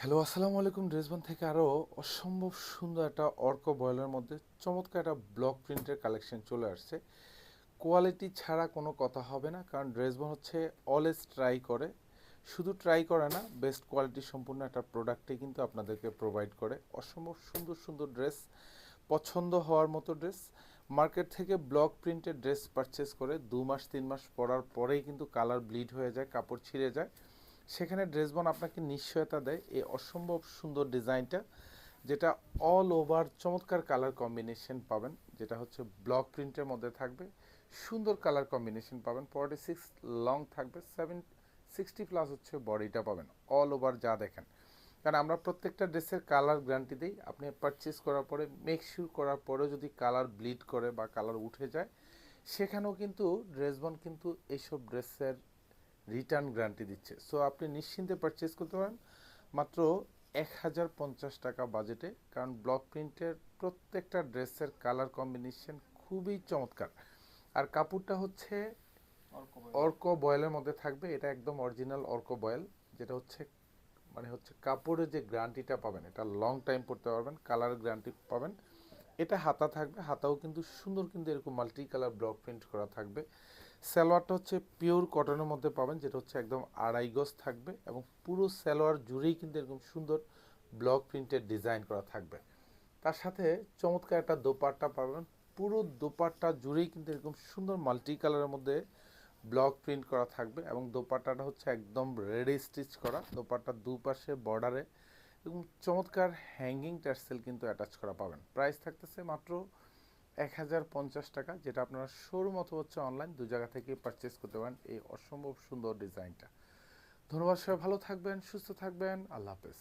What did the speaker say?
Hello, আসসালামু আলাইকুম। ড্রেসবন থেকে আরও অসম্ভব সুন্দর একটা অর্ক বয়েলের মধ্যে চমৎকার একটা ব্লক প্রিন্টের কালেকশন চলে আসছে। কোয়ালিটি ছাড়া কোনো কথা হবে না, কারণ ড্রেসবন হচ্ছে অলওয়েজ ট্রাই করে। শুধু ট্রাই করে না বেস্ট কোয়ালিটি সম্পূর্ণ একটা প্রোডাক্টে কিন্তু আপনাদেরকে প্রোভাইড করে। অসম্ভব সুন্দর সুন্দর ড্রেস পছন্দ হওয়ার মতো ড্রেস মার্কেট থেকে ব্লক প্রিন্টের ড্রেস পারচেস করে দু মাস, তিন মাস পরার পরেই কিন্তু কালার ব্লিড হয়ে যায়, কাপড় ছিঁড়ে যায়। সেখানে ড্রেসবন আপনাকে নিশ্চয়তা দেয় এই অসম্ভব সুন্দর ডিজাইনটা, যেটা অল ওভার চমৎকার কালার কম্বিনেশন পাবেন, যেটা হচ্ছে ব্লক প্রিন্টের মধ্যে থাকবে, সুন্দর কালার কম্বিনেশন পাবেন ফর্টি সিক্স লং থাকবে সেভেন সিক্সটি প্লাস হচ্ছে বডিটা পাবেন অল ওভার যা দেখেন। কারণ আমরা প্রত্যেকটা ড্রেসের কালার গ্যারান্টি দিই, আপনি পারচেস করার পরে মেক শিওর করার পরেও যদি কালার ব্লিড করে বা কালার উঠে যায়, সেখানেও কিন্তু ড্রেসবন কিন্তু এইসব ড্রেসের রিটার্ন গ্যারান্টি দিচ্ছে। সো আপনি নিশ্চিন্তে পারচেস করতে পারেন। মাত্র এক হাজার পঞ্চাশ টাকা বাজেটে কারণ ব্লক প্রিন্টের প্রত্যেকটা ড্রেসের কালার কম্বিনেশন খুবই চমৎকার। আর কাপড়টা হচ্ছে অর্ক বয়েলের মধ্যে থাকবে। এটা একদম অরিজিনাল অর্ক বয়েল যেটা হচ্ছে মানে হচ্ছে কাপড়ের যে গ্যারান্টিটা পাবেন এটা লং টাইম পরতে পারবেন কালার গ্যারান্টি পাবেন। এটা হাতা থাকবে। হাতাও কিন্তু সুন্দর কিন্তু এরকম মাল্টি কালার ব্লক প্রিন্ট করা থাকবে। সালোয়ারটা হচ্ছে পিওর কটনের মধ্যে পাবেন, যেটা হচ্ছে একদম আড়াই গজ থাকবে এবং পুরো সালোয়ার জুড়েই কিন্তু এরকম সুন্দর ব্লক প্রিন্টের ডিজাইন করা থাকবে। তার সাথে চমৎকার একটা দোপাট্টা পাবেন, পুরো দোপাট্টা জুড়েই কিন্তু এরকম সুন্দর মাল্টি কালারের মধ্যে ব্লক প্রিন্ট করা থাকবে এবং দোপাট্টাটা হচ্ছে একদম রেডি স্টিচ করা, দোপাট্টার দুপাশে বর্ডারে এবং চমৎকার হ্যাঙ্গিং টার্সেল কিন্তু অ্যাটাচ করা পাবেন। প্রাইস থাকতেছে মাত্র এক হাজার পঞ্চাশ টাকা, যেটা আপনারা শোরুম অথবা হচ্ছে অনলাইন দু জায়গা থেকে পারচেস করতে পারেন এই অসম্ভব সুন্দর ডিজাইনটা ধন্যবাদ সবাই, ভালো থাকবেন, সুস্থ থাকবেন, আল্লাহ হাফেজ।